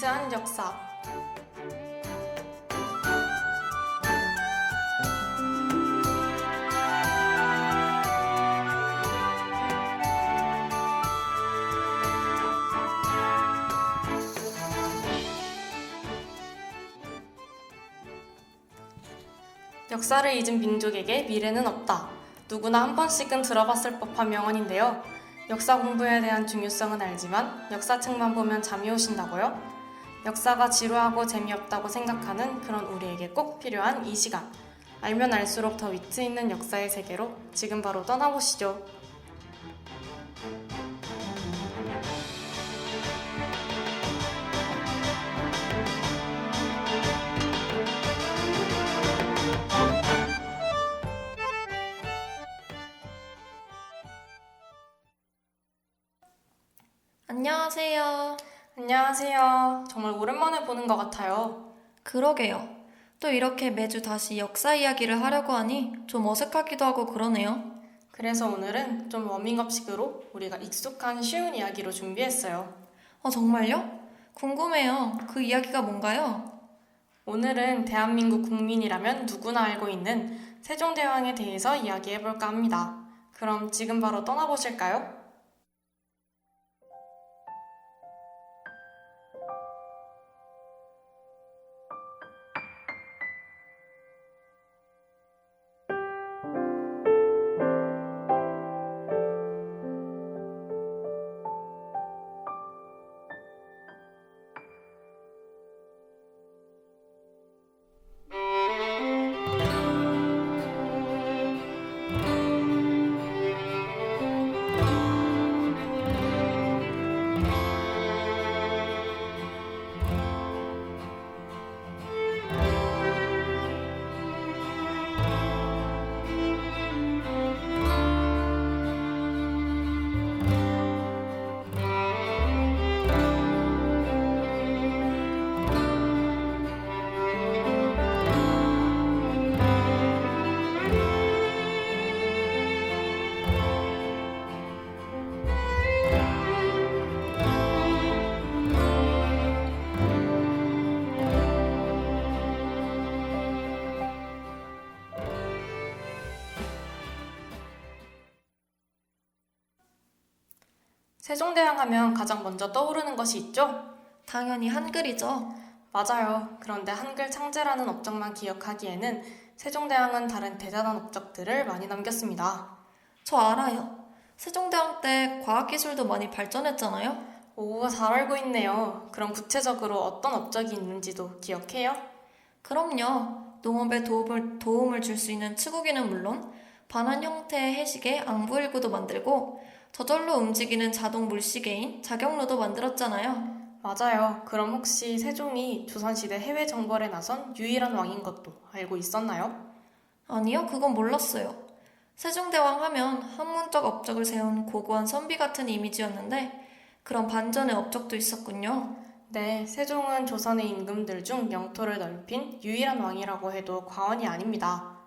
위트한 역사 역사를 잊은 민족에게 미래는 없다. 누구나 한 번씩은 들어봤을 법한 명언인데요. 역사 공부에 대한 중요성은 알지만 역사책만 보면 잠이 오신다고요? 역사가 지루하고 재미없다고 생각하는 그런 우리에게 꼭 필요한 이 시간. 알면 알수록 더 위트 있는 역사의 세계로 지금 바로 떠나보시죠. 안녕하세요. 안녕하세요. 정말 오랜만에 보는 것 같아요. 그러게요. 또 이렇게 매주 다시 역사 이야기를 하려고 하니 좀 어색하기도 하고 그러네요. 그래서 오늘은 좀 워밍업식으로 우리가 익숙한 쉬운 이야기로 준비했어요. 어, 정말요? 궁금해요. 그 이야기가 뭔가요? 오늘은 대한민국 국민이라면 누구나 알고 있는 세종대왕에 대해서 이야기해볼까 합니다. 그럼 지금 바로 떠나보실까요? 세종대왕 하면 가장 먼저 떠오르는 것이 있죠? 당연히 한글이죠. 맞아요. 그런데 한글 창제라는 업적만 기억하기에는 세종대왕은 다른 대단한 업적들을 많이 남겼습니다. 저 알아요. 세종대왕 때 과학기술도 많이 발전했잖아요. 오, 잘 알고 있네요. 그럼 구체적으로 어떤 업적이 있는지도 기억해요? 그럼요. 농업에 도움을, 도움을 줄 수 있는 치구기는 물론 반환 형태의 해시계 앙부 일구도 만들고 저절로 움직이는 자동 물시계인 자경로도 만들었잖아요. 맞아요. 그럼 혹시 세종이 조선시대 해외 정벌에 나선 유일한 왕인 것도 알고 있었나요? 아니요, 그건 몰랐어요. 세종대왕 하면 학문적 업적을 세운 고고한 선비 같은 이미지였는데 그런 반전의 업적도 있었군요. 네, 세종은 조선의 임금들 중 영토를 넓힌 유일한 왕이라고 해도 과언이 아닙니다.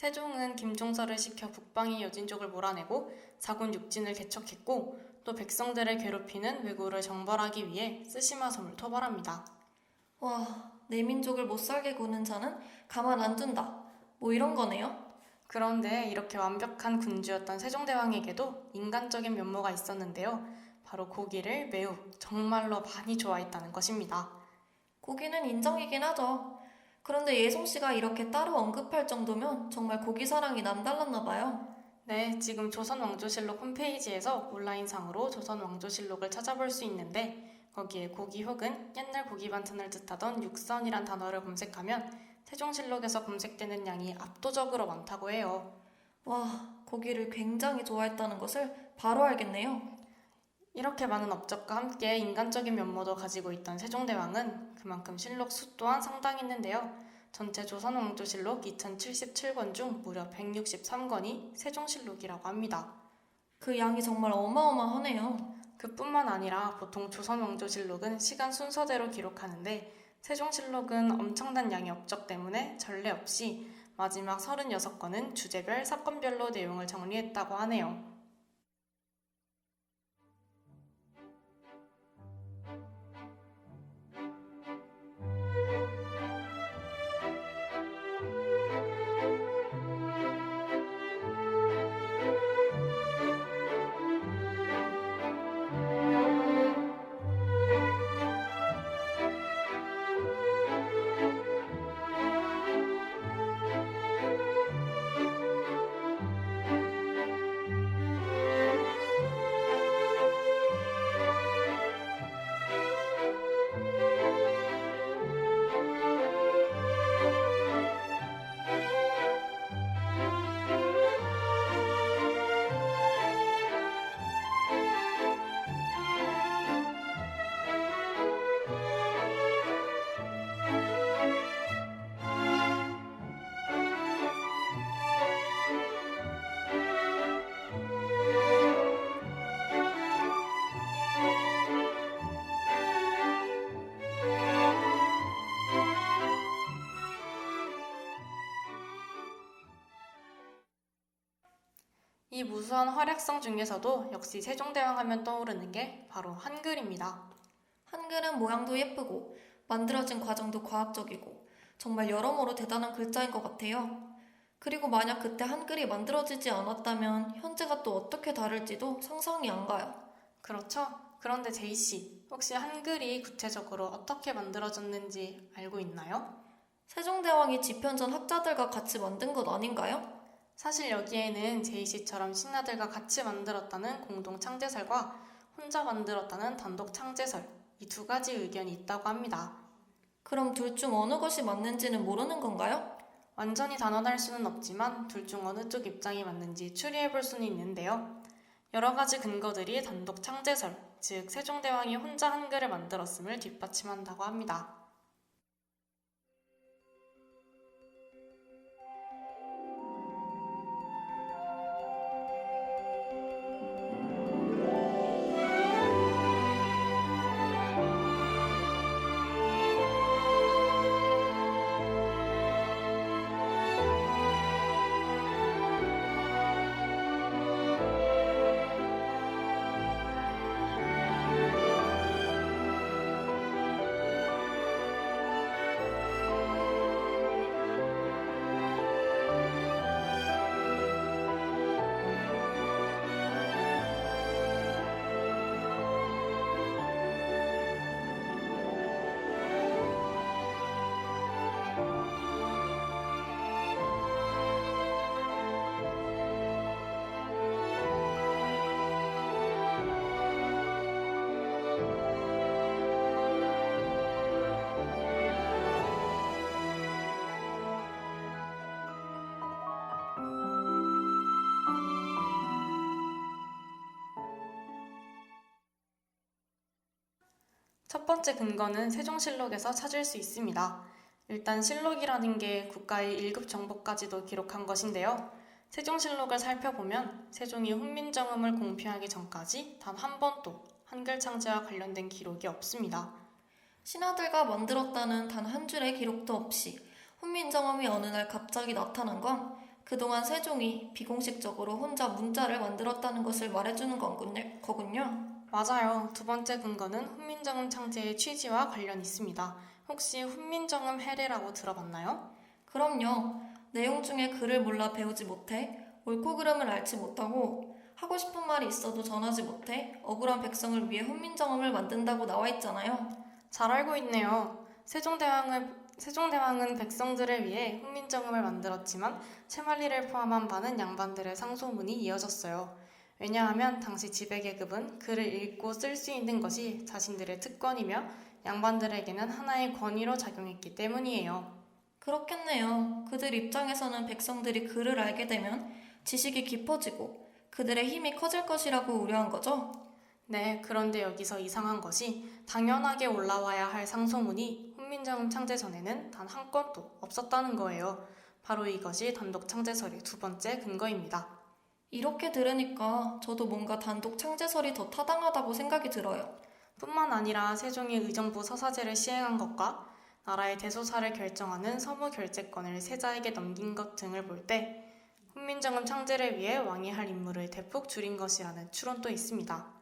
세종은 김종서를 시켜 북방의 여진족을 몰아내고 자군 육진을 개척했고 또 백성들을 괴롭히는 왜구를 정벌하기 위해 쓰시마 섬을 토벌합니다. 와, 내 민족을 못 살게 구는 자는 가만 안 둔다. 뭐 이런 거네요. 그런데 이렇게 완벽한 군주였던 세종대왕에게도 인간적인 면모가 있었는데요. 바로 고기를 매우 정말로 많이 좋아했다는 것입니다. 고기는 인정이긴 하죠. 그런데 예송 씨가 이렇게 따로 언급할 정도면 정말 고기 사랑이 남달랐나 봐요. 네, 지금 조선왕조실록 홈페이지에서 온라인상으로 조선왕조실록을 찾아볼 수 있는데 거기에 고기 혹은 옛날 고기 반찬을 뜻하던 육선이란 단어를 검색하면 세종실록에서 검색되는 양이 압도적으로 많다고 해요. 와, 고기를 굉장히 좋아했다는 것을 바로 알겠네요. 이렇게 많은 업적과 함께 인간적인 면모도 가지고 있던 세종대왕은 그만큼 실록 수 또한 상당 했는데요. 전체 조선 왕조실록 2077권 중 무려 163권이 세종실록이라고 합니다. 그 양이 정말 어마어마하네요. 그뿐만 아니라 보통 조선 왕조실록은 시간 순서대로 기록하는데 세종실록은 엄청난 양의 업적 때문에 전례 없이 마지막 36권은 주제별 사건별로 내용을 정리했다고 하네요. 이 무수한 활약성 중에서도 역시 세종대왕 하면 떠오르는 게 바로 한글입니다. 한글은 모양도 예쁘고 만들어진 과정도 과학적이고 정말 여러모로 대단한 글자인 것 같아요. 그리고 만약 그때 한글이 만들어지지 않았다면 현재가 또 어떻게 다를지도 상상이 안 가요. 그렇죠? 그런데 제이씨, 혹시 한글이 구체적으로 어떻게 만들어졌는지 알고 있나요? 세종대왕이 집현전 학자들과 같이 만든 것 아닌가요? 사실 여기에는 제이씨처럼 신하들과 같이 만들었다는 공동 창제설과 혼자 만들었다는 단독 창제설, 이 두 가지 의견이 있다고 합니다. 그럼 둘 중 어느 것이 맞는지는 모르는 건가요? 완전히 단언할 수는 없지만 둘 중 어느 쪽 입장이 맞는지 추리해 볼 수는 있는데요. 여러 가지 근거들이 단독 창제설, 즉 세종대왕이 혼자 한글을 만들었음을 뒷받침한다고 합니다. 번째 근거는 세종실록에서 찾을 수 있습니다. 일단 실록이라는 게 국가의 1급 정보까지도 기록한 것인데요. 세종실록을 살펴보면 세종이 훈민정음을 공표하기 전까지 단 한 번도 한글 창제와 관련된 기록이 없습니다. 신하들과 만들었다는 단 한 줄의 기록도 없이 훈민정음이 어느 날 갑자기 나타난 건 그동안 세종이 비공식적으로 혼자 문자를 만들었다는 것을 말해주는 거군요. 맞아요. 두 번째 근거는 훈민정음 창제의 취지와 관련 있습니다. 혹시 훈민정음 해례라고 들어봤나요? 그럼요. 내용 중에 글을 몰라 배우지 못해 옳고 그름을 알지 못하고 하고 싶은 말이 있어도 전하지 못해 억울한 백성을 위해 훈민정음을 만든다고 나와 있잖아요. 잘 알고 있네요. 세종대왕을 세종대왕은 백성들을 위해 훈민정음을 만들었지만 채말리를 포함한 많은 양반들의 상소문이 이어졌어요. 왜냐하면 당시 지배계급은 글을 읽고 쓸 수 있는 것이 자신들의 특권이며 양반들에게는 하나의 권위로 작용했기 때문이에요. 그렇겠네요. 그들 입장에서는 백성들이 글을 알게 되면 지식이 깊어지고 그들의 힘이 커질 것이라고 우려한 거죠. 네, 그런데 여기서 이상한 것이 당연하게 올라와야 할 상소문이 훈민정음 창제 전에는 단 한 건도 없었다는 거예요. 바로 이것이 단독 창제설의 두 번째 근거입니다. 이렇게 들으니까 저도 뭔가 단독 창제설이 더 타당하다고 생각이 들어요. 뿐만 아니라 세종이 의정부 서사제를 시행한 것과 나라의 대소사를 결정하는 서무 결재권을 세자에게 넘긴 것 등을 볼 때 훈민정음 창제를 위해 왕이 할 임무를 대폭 줄인 것이라는 추론도 있습니다.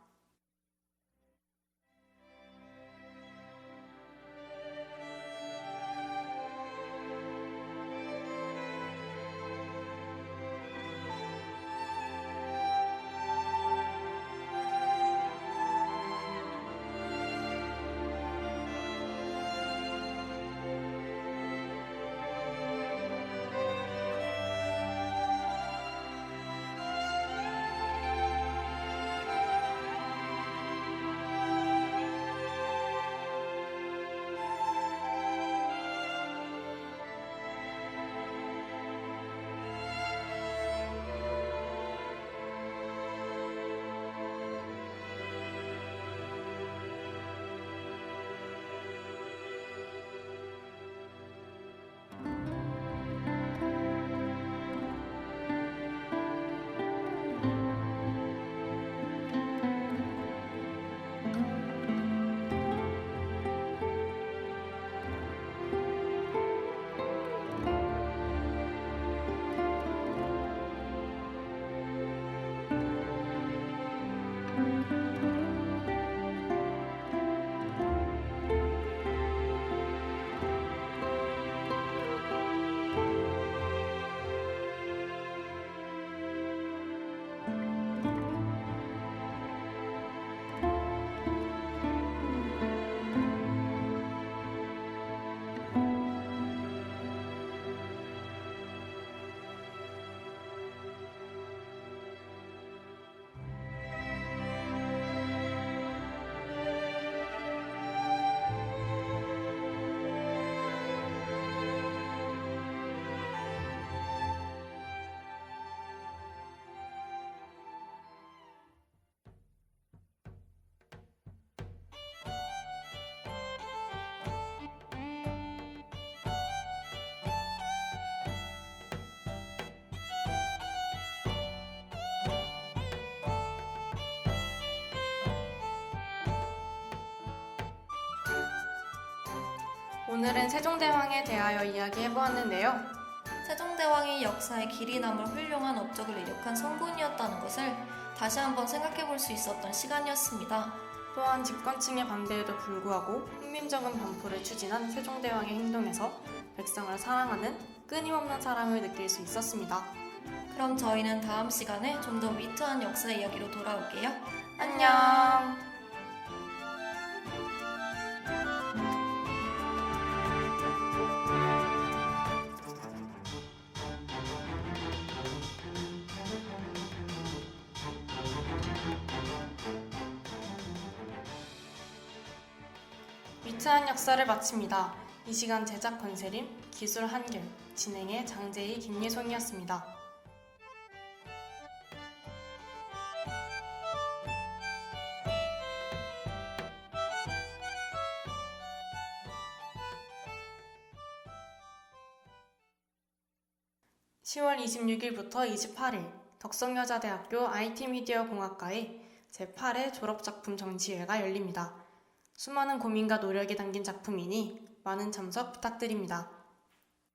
오늘은 세종대왕에 대하여 이야기해보았는데요. 세종대왕이 역사에 길이 남을 훌륭한 업적을 이룩한 성군이었다는 것을 다시 한번 생각해 볼 수 있었던 시간이었습니다. 또한 집권층의 반대에도 불구하고 훈민정음 반포를 추진한 세종대왕의 행동에서 백성을 사랑하는 끊임없는 사랑을 느낄 수 있었습니다. 그럼 저희는 다음 시간에 좀 더 위트한 역사 이야기로 돌아올게요. 안녕! 위트한 역사를 마칩니다. 이 시간 제작 권세림, 기술 한결, 진행의 장재희, 김예송이었습니다. (10월 26일부터 28일) 덕성여자대학교 IT미디어 공학과의 제8회 졸업작품 전시회가 열립니다. 수많은 고민과 노력이 담긴 작품이니 많은 참석 부탁드립니다.